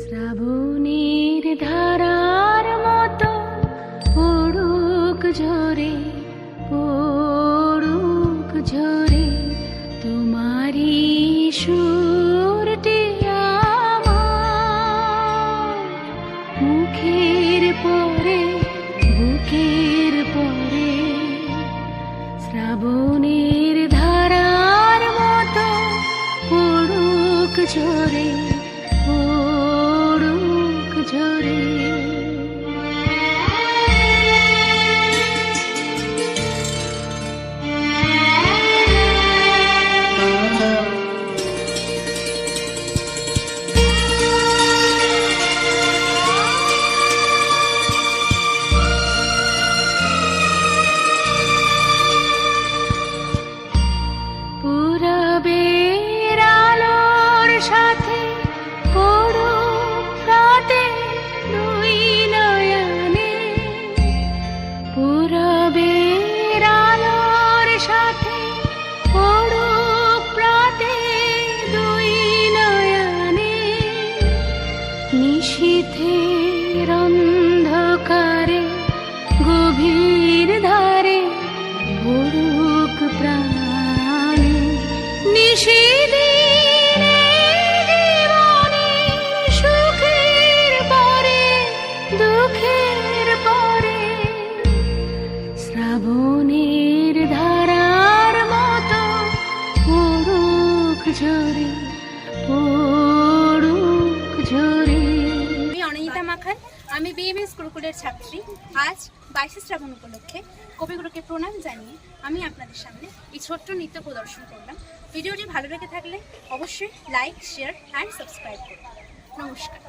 শ্রাবণীর ধারার মতো পড়ুক ঝরে পড়ুক ঝরে তোমারি সুরটি মুখের পরে বুকের সাথে পড়ো প্রাতে দুই নয়নে পুরবে আলোর প্রাতে অন্ধকারে গভীর ধারে ভরুক প্রাণ শ্রাবণের ধারার মতো পড়ুক ঝরে, পড়ুক আমি অনিতা মাখান, আমি বিএমএস গুরুকুলের ছাত্রী। আজ বাইশে শ্রাবণ উপলক্ষে কবিগুরুকে প্রণাম জানিয়ে আমি আপনাদের সামনে এই ছোট্ট নৃত্য প্রদর্শন করলাম। ভিডিওটি ভালো লেগে থাকলে অবশ্যই লাইক শেয়ার অ্যান্ড সাবস্ক্রাইব করুন। নমস্কার।